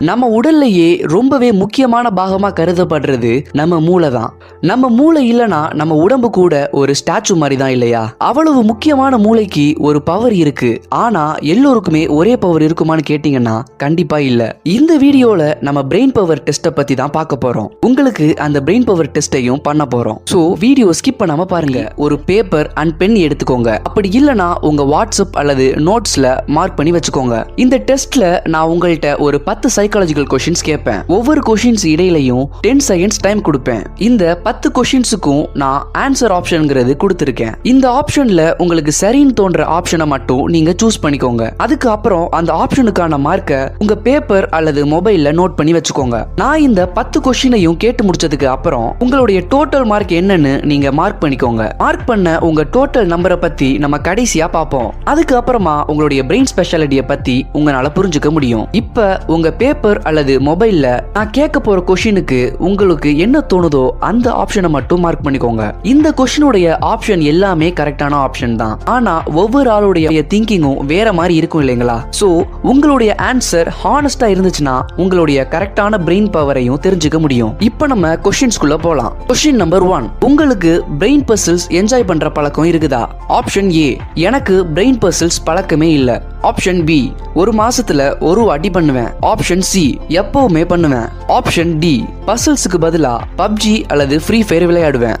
நம்ம உடல்லையே ரொம்பவே முக்கியமான பாகமா கருதப்படுறது நம்ம மூளை தான் நம்ம மூளை இல்லனா நம்ம உடம்பு கூட ஒரு ஸ்டாச்சு மாதிரி தான் இல்லையா? அவ்வளவு முக்கியமான மூளைக்கு ஒரு பவர் இருக்கு. ஆனா எல்லோருக்குமே ஒரே பவர் இருக்குமான்னு கேட்டீங்கன்னா கண்டிப்பா இல்ல. இந்த வீடியோல நம்ம பிரெயின் பவர் டெஸ்ட்டை பத்தி தான் பார்க்க போறோம். உங்களுக்கு அந்த பிரெயின் பவர் டெஸ்ட்டையும் பண்ண போறோம். சோ வீடியோ ஸ்கிப் பண்ணாம பாருங்க. ஒரு பேப்பர் அண்ட் பென் எடுத்துக்கோங்க. அப்படி இல்லனா உங்க வாட்ஸ்அப் அல்லது நோட்ஸ்ல மார்க் பண்ணி வச்சுக்கோங்க. இந்த டெஸ்ட்ல நான் உங்கள்கிட்ட ஒரு பத்து சைக்காலஜிக்கல் கொஷின்ஸ் கேட்பேன். ஒவ்வொரு கொஷின்ஸ் இடையிலையும் டென் செகண்ட்ஸ் டைம் கொடுப்பேன். இந்த பத்து கொஷின்ஸுக்கும் நான் ஆன்சர் ஆப்ஷன்ங்கிறது கொடுத்துருக்கேன். இந்த ஆப்ஷன்ல உங்களுக்கு சரின்னு தோன்ற ஆப்ஷனை மட்டும் நீங்க சூஸ் பண்ணிக்கோங்க. அதுக்கு அப்புறம் அந்த ஆப்ஷனுக்கான மார்க்கை உங்க பேப்பர் அல்லது மொபைல்ல நோட் பண்ணி வச்சுக்கோங்க. நான் இந்த பத்து கொஷினையும் கேட்டு முடிச்சதுக்கு அப்புறம் உங்களுடைய டோட்டல் மார்க் என்னன்னு நீங்க மார்க் பண்ணிக்கோங்க. மார்க் பண்ண உங்க டோட்டல் நம்பரை பத்தி நம்ம கடைசியா பார்ப்போம். அதுக்கு அப்புறமா உங்களுடைய பிரெயின் ஸ்பெஷாலிட்டியை பத்தி உங்களால புரிஞ்சுக்க முடியும். இப்ப உங்க பேப்பர் அல்லது மொபைல்ல நான் கேட்க போற கொஷினுக்கு உங்களுக்கு என்ன தோணுதோ அந்த ஆப்ஷனை மட்டும் மார்க் பண்ணிக்கோங்க. இந்த கொஷினுடைய ஆப்ஷன் எல்லாமே கரெக்டான ஆப்ஷன் தான். ஆனா ஒவ்வொரு ஆளுடைய திங்கிங்கும் வேற மாதிரி இருக்கும் இல்லைங்களா? சோ உங்களுடைய ஆன்சர் ஹானஸ்டா இருந்துச்சுன்னா உங்களுடைய கரெக்டான பிரெயின் பவரையும் தெரிஞ்சுக்க முடியும். இப்போ நம்ம கொஷின்ஸ்குள்ள போலாம். கொஷின் நம்பர் ஒன் உங்களுக்கு பிரெயின் பசில்ஸ் என்ஜாய் பண்ற பழக்கம் இருக்குதா? ஆப்ஷன் ஏ எனக்கு பிரெயின் பசில்ஸ் பழக்கமே இல்ல. ஆப்ஷன் பி ஒரு மாசத்துல ஒரு வாட்டி பண்ணுவேன். ஆப்ஷன் சி எப்பவுமே பண்ணுவேன். ஆப்ஷன் டி பசில்ஸுக்கு பதிலா பப்ஜி அல்லது ஃப்ரீ ஃபயர் விளையாடுவேன்.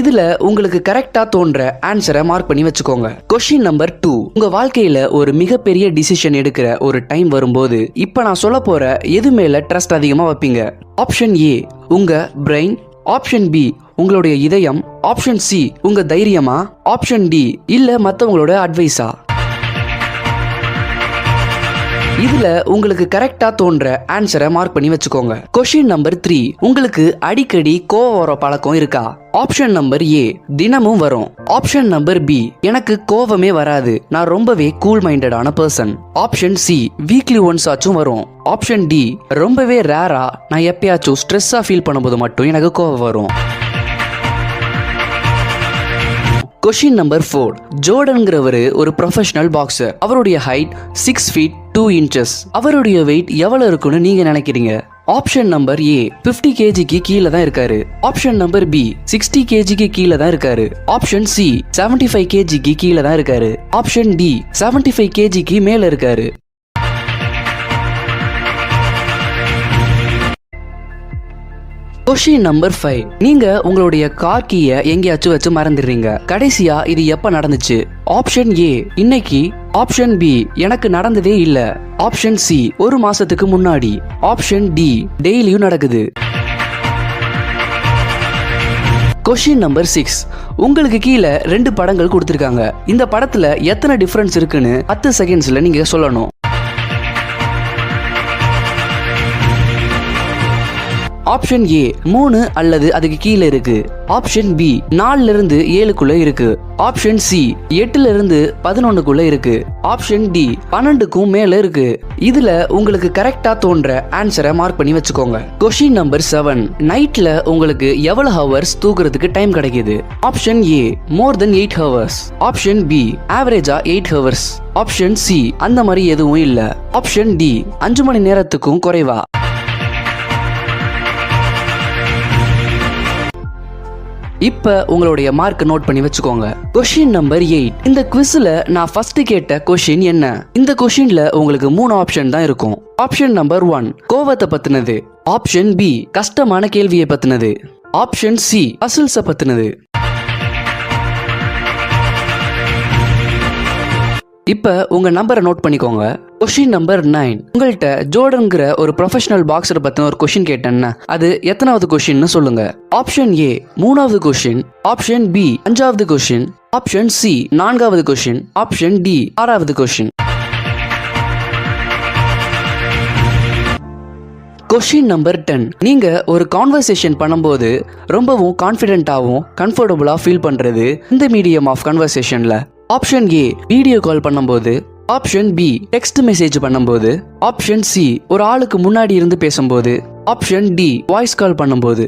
இதுல உங்களுக்கு கரெக்டா தோன்ற ஆன்சரை மார்க் பண்ணி வச்சுக்கோங்க. கொஸ்டின் நம்பர் டூ உங்க வாழ்க்கையில ஒரு மிகப்பெரிய டிசிஷன் எடுக்கிற ஒரு டைம் வரும்போது இப்ப நான் சொல்ல போற எது மேல ட்ரஸ்ட் அதிகமா வைப்பீங்க? ஆப்ஷன் ஏ உங்க பிரெயின் ஆப்ஷன் பி உங்களுடைய இதயம். ஆப்ஷன் சி உங்க தைரியமா? ஆப்ஷன் டி இல்ல மத்தவங்களோட அட்வைஸா இதுல உங்களுக்கு கரெக்டா தோன்ற ஆன்சரை மார்க் பண்ணி வச்சுக்கோங்க. கொஸ்டின் நம்பர் த்ரீ உங்களுக்கு அடிக்கடி கோவம் வர பழக்கம் இருக்கா? ஆப்ஷன் நம்பர் ஏ தினமும் வரும். ஆப்ஷன் நம்பர் பி எனக்கு கோவமே வராது. நான் ரொம்பவே cool மைண்டடான person option C weekly once ஆச்சும் வரும். ஆப்ஷன் டி ரொம்பவே ரேரா நான் எப்பயாச்சும் ஸ்ட்ரெஸ்ஸா ஃபீல் பண்ணும்போது மட்டும் எனக்கு கோவம் வரும். கொஷின் நம்பர் ஃபோர் ஜோர்டன்கிறவர் ஒரு ப்ரொஃபஷனல் பாக்ஸர் அவருடைய height six feet two inches அவருடைய வெயிட் எவ்வளவு இருக்குன்னு நீங்க நினைக்கிறீங்க? ஆப்ஷன் நம்பர் ஏ 50 கேஜிக்கு கீழே தான் இருக்காரு. ஆப்ஷன் நம்பர் பி சிக்ஸ்டி கேஜிக்கு கீழே தான் இருக்காரு. ஆப்ஷன் சி 75 ஃபைவ் கேஜிக்கு கீழே தான் இருக்காரு. ஆப்ஷன் டி 75 ஃபைவ் கேஜிக்கு மேல இருக்காரு. கொஷின் நம்பர் ஃபைவ் நீங்க உங்களுடைய கார் கீயை எங்கேயாச்சும் வச்சு மறந்துடுறீங்க. கடைசியா இது எப்ப நடந்துச்சு? ஆப்ஷன் ஏ இன்னைக்கு. ஆப்ஷன் பி எனக்கு நடந்ததே இல்ல. ஆப்ஷன் சி ஒரு மாசத்துக்கு முன்னாடி. ஆப்ஷன் டி டெய்லியும் நடக்குது. கொஷின் நம்பர் சிக்ஸ் உங்களுக்கு கீழே ரெண்டு படங்கள் கொடுத்துருக்காங்க. இந்த படத்துல எத்தனை டிஃபரன்ஸ் இருக்குன்னு பத்து செகண்ட்ஸ்ல நீங்க சொல்லணும். ஆப்ஷன் ஏ மூணு அல்லது அதுக்கு கீழே இருக்கு. ஆப்ஷன் பி நாலுல இருந்து ஏழுக்குள்ள இருக்கு. ஆப்ஷன் சி எட்டுல இருந்து பதினொன்னுக்குள்ள இருக்கு. ஆப்ஷன் டி பன்னெண்டுக்கும் மேல இருக்கு. இதுல உங்களுக்கு கரெக்டா தோன்ற ஆன்சரை மார்க் பண்ணி வச்சுக்கோங்க. கொஷின் நம்பர் செவன் நைட்ல உங்களுக்கு எவ்வளவு ஹவர்ஸ் தூக்குறதுக்கு டைம் கிடைக்குது? Option A more than eight hours option B ஆவரேஜா எயிட் ஹவர்ஸ் ஆப்ஷன் சி அந்த மாதிரி எதுவும் இல்ல. ஆப்ஷன் டி அஞ்சு மணி நேரத்துக்கும் குறைவா? இப்ப உங்களுடைய மார்க் நோட் பண்ணி வச்சுக்கோங்க. கொஷின் நம்பர் எயிட் இந்த குவிஸ்ல நான் ஃபர்ஸ்ட் கேட்ட கொஷின் என்ன? இந்த கொஷின்ல உங்களுக்கு மூணு ஆப்ஷன் தான் இருக்கும். ஆப்ஷன் நம்பர் ஒன் கோவத்தை பத்தினது. ஆப்ஷன் பி கஷ்டமான கேள்வியை பத்தினது. Option C அசில்ஸை பத்தினது. இப்ப உங்க நம்பரை நோட் பண்ணிக்கோங்க. கொஷின் நம்பர் நைன் உங்கள்கிட்ட ஜோர்டன்கிற ஒரு ப்ரொஃபஷனல் பாக்ஸர் பத்தின ஒரு கொஷின் கேட்டேன்னா அது எத்தனாவது கொஷின்னு சொல்லுங்க. ஆப்ஷன் ஏ மூணாவது கொஷின் ஆப்ஷன் பி அஞ்சாவது கொஷின் ஆப்ஷன் சி நான்காவது கொஷின் ஆப்ஷன் டி ஆறாவது கொஷின் கொஷின் நம்பர் டென் நீங்க ஒரு கான்வர்சேஷன் பண்ணும்போது ரொம்பவும் கான்ஃபிடென்ட்டாகவும் கம்ஃபர்டபுளாக ஃபீல் பண்றது இந்த மீடியம் ஆஃப் கன்வர்சேஷன்ல ஆப்ஷன் ஏ வீடியோ கால் பண்ணும்போது ஆப்ஷன் பி டெக்ஸ்ட் மெசேஜ் பண்ணும்போது. ஆப்ஷன் சி ஒரு ஆளுக்கு முன்னாடி இருந்து பேசும்போது. ஆப்ஷன் டி வாய்ஸ் கால் பண்ணும்போது.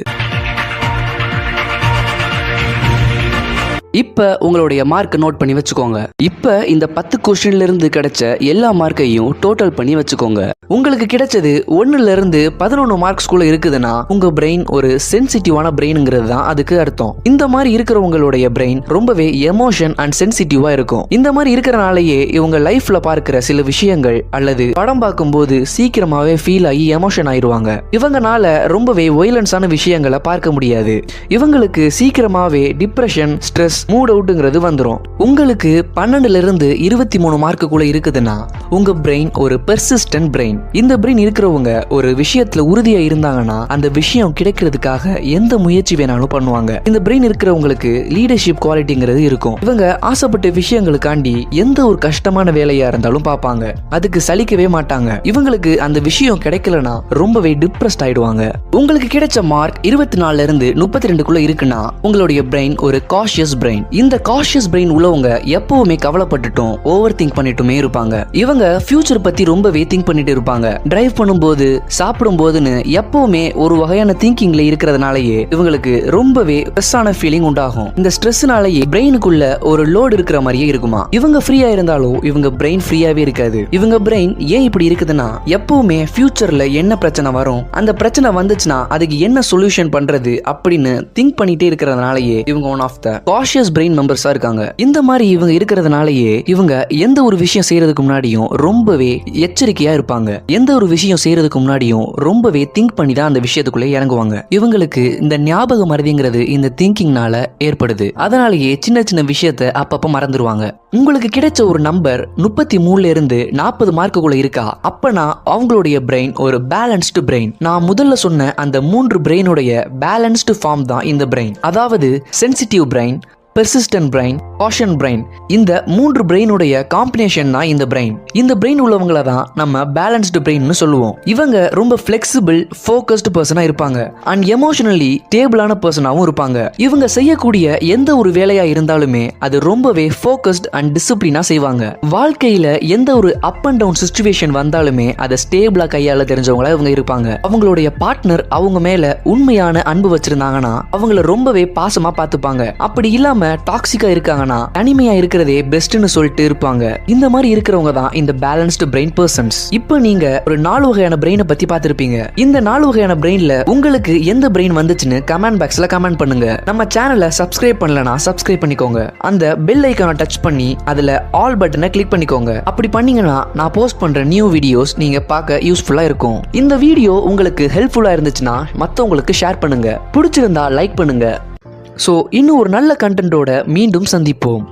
இப்ப உங்களுடைய மார்க் நோட் பண்ணி வச்சுக்கோங்க. இப்ப இந்த பத்து கொஸ்டின்ல இருந்து கிடைச்ச எல்லா மார்க்கையும் டோட்டல் பண்ணி வச்சுக்கோங்க. உங்களுக்கு கிடைச்சது ஒன்னுல இருந்து பதினொன்னு மார்க்ஸ்குள்ள இருக்குதுன்னா உங்க பிரெயின் ஒரு சென்சிட்டிவான பிரெயின்ங்கிறது தான் அதுக்கு அர்த்தம். இந்த மாதிரி இருக்கிறவங்களுடைய பிரெயின் ரொம்பவே எமோஷன் அண்ட் சென்சிட்டிவா இருக்கும். இந்த மாதிரி இருக்கிறனாலேயே இவங்க லைஃப்ல பார்க்கிற சில விஷயங்கள் அல்லது படம் பார்க்கும்போது சீக்கிரமாவே ஃபீல் ஆகி எமோஷன் ஆயிடுவாங்க இவங்கனால ரொம்பவே வயலன்ஸான விஷயங்களை பார்க்க முடியாது. இவங்களுக்கு சீக்கிரமாவே டிப்ரெஷன் ஸ்ட்ரெஸ் மூட் அவுட்டுங்கிறது வந்துடும் உங்களுக்கு பன்னெண்டுல இருந்து இருபத்தி மூணு மார்க்குள்ள இருக்குதுன்னா உங்க பிரெயின் ஒரு பெர்சிஸ்டன்ட் பிரெயின் இந்த பிரெயின் இருக்கிறவங்க ஒரு விஷயத்துல உறுதியா இருந்தாங்கன்னா அந்த விஷயம் கிடைக்கிறதுக்காக எந்த முயற்சி வேணாலும் பண்ணுவாங்க. இந்த பிரெயின் இருக்கிறவங்களுக்கு லீடர்ஷிப் குவாலிட்டிங்கிறது இருக்கும். இவங்க ஆசைப்பட்ட விஷயங்களுக்காண்டி எந்த ஒரு கஷ்டமான வேலையா இருந்தாலும் பார்ப்பாங்க. அதுக்கு சலிக்கவே மாட்டாங்க. இவங்களுக்கு அந்த விஷயம் கிடைக்கலனா ரொம்பவே டிப்ரெஸ்ட் ஆயிடுவாங்க. உங்களுக்கு கிடைச்ச மார்க் இருபத்தி நாலுல இருந்து முப்பத்தி ரெண்டுக்குள்ள இருக்குன்னா உங்களுடைய பிரெயின் ஒரு காஷியஸ் பிரெயின் இந்த காஷியஸ் பிரெயின் உள்ளவங்க எப்பவுமே கவலைப்பட்டுட்டும் ஓவர் திங்க் பண்ணிட்டுமே இருப்பாங்க. இவங்க ஃபியூச்சர் பத்தி ரொம்பவே திங்க் பண்ணிட்டு இருப்பாங்க. டிரைவ் பண்ணும்போது சாப்பிடும் போதுன்னு எப்பவுமே ஒரு வகையான திங்கிங்ல இருக்கிறதுனாலயே இவங்களுக்கு ரொம்பவே ஸ்ட்ரெஸ்ஸான ஃபீலிங் உண்டாகும். இந்த ஸ்ட்ரெஸ்னாலேயே பிரெயினுக்குள்ள ஒரு லோடு இருக்கிற மாதிரியே இருக்குமா? இவங்க ஃப்ரீயா இருந்தாலும் இவங்க பிரெயின் ஃப்ரீயாவே இருக்காது. இவங்க பிரெயின் ஏன் இப்படி இருக்குதுன்னா எப்பவுமே ஃபியூச்சர்ல என்ன பிரச்சனை வரும்? அந்த பிரச்சனை வந்துச்சுன்னா அதுக்கு என்ன சொல்யூஷன் பண்றது அப்படின்னு திங்க் பண்ணிட்டே இருக்கிறதுனாலயே இவங்க one of the cautious brain மெம்பர்ஸா இருக்காங்க. இந்த மாதிரி இவங்க இருக்கிறதுனாலயே இவங்க எந்த ஒரு விஷயம் செய்யறதுக்கு முன்னாடியும் ரொம்பவே எச்சரிக்கையா இருப்பாங்க. எந்த ஒரு விஷயம் செய்யறதுக்கு முன்னாடியும் ரொம்பவே திங்க் பண்ணி தான் அந்த விஷயத்துக்குள்ளே இறங்குவாங்க. இவங்களுக்கு இந்த ஞாபக மறதிங்கிறது இந்த திங்கிங்னால ஏற்படுது. அதனாலேயே சின்ன சின்ன விஷயத்த அப்பப்ப மறந்துடுவாங்க உங்களுக்கு கிடைச்ச ஒரு நம்பர் முப்பத்தி மூணுல இருந்து நாற்பது மார்க்குள்ள இருக்கா? அப்பனா அவங்களுடைய பிரெயின் ஒரு பேலன்ஸ்டு பிரெயின் நான் முதல்ல சொன்ன அந்த மூன்று பிரெயினுடைய பேலன்ஸ்டு ஃபார்ம் தான் இந்த பிரெயின் அதாவது sensitive brain persistent brain caution brain இந்த மூன்று பிரெயினுடைய காம்பினேஷன் தான் இந்த பிரெயின் இந்த பிரெயின் உள்ளவங்களை தான் நம்ம பேலன்ஸ்டு பிரெயின்னு சொல்லுவோம். இவங்க ரொம்ப ஃபிளெக்சிபிள் ஃபோக்கஸ்டு பர்சனாக இருப்பாங்க. அண்ட் எமோஷனலி ஸ்டேபிளான பர்சனாகவும் இருப்பாங்க. இவங்க செய்யக்கூடிய எந்த ஒரு வேலையாக இருந்தாலுமே அது ரொம்பவே ஃபோக்கஸ்ட் அண்ட் டிசிப்ளினாக செய்வாங்க. வாழ்க்கையில் எந்த ஒரு அப் அண்ட் டவுன் சுச்சுவேஷன் வந்தாலுமே அதை ஸ்டேபிளாக கையாள தெரிஞ்சவங்களா இவங்க இருப்பாங்க. அவங்களுடைய பார்ட்னர் அவங்க மேலே உண்மையான அன்பு வச்சிருந்தாங்கன்னா அவங்கள ரொம்பவே பாசமாக பார்த்துப்பாங்க. அப்படி இல்லாம டாக்ஸிக்கா இருக்காங்கன்னா தனிமையா இருக்கிறதே பெஸ்ட்னு சொல்லிட்டு இருப்பாங்க. இந்த மாதிரி இருக்கிறவங்க தான் இந்த பேலன்ஸ்டு பிரெயின் பர்சன்ஸ் இப்போ நீங்க ஒரு நாலு வகையான பிரெயினை பத்தி பார்த்திருப்பீங்க. இந்த நாலு வகையான பிரெயின்ல உங்களுக்கு எந்த பிரெயின் வந்துச்சுன்னு கமெண்ட் பாக்ஸ்ல கமெண்ட் பண்ணுங்க. நம்ம சேனலை சப்ஸ்கிரைப் பண்ணலனா சப்ஸ்கிரைப் பண்ணிக்கோங்க. அந்த பெல் ஐக்கான டச் பண்ணி அதுல ஆல் பட்டனை கிளிக் பண்ணிக்கோங்க. அப்படி பண்ணீங்கன்னா நான் போஸ்ட் பண்ற நியூ வீடியோஸ் நீங்க பார்க்க யூஸ்ஃபுல்லா இருக்கும். இந்த வீடியோ உங்களுக்கு ஹெல்ப்ஃபுல்லா இருந்துச்சுன்னா மத்தவங்களுக்கு ஷேர் பண்ணுங்க. பிடிச்சிருந்தா லைக் பண்ணுங்க. ஸோ இன்னும் ஒரு நல்ல கண்டென்ட்டோட மீண்டும் சந்திப்போம்.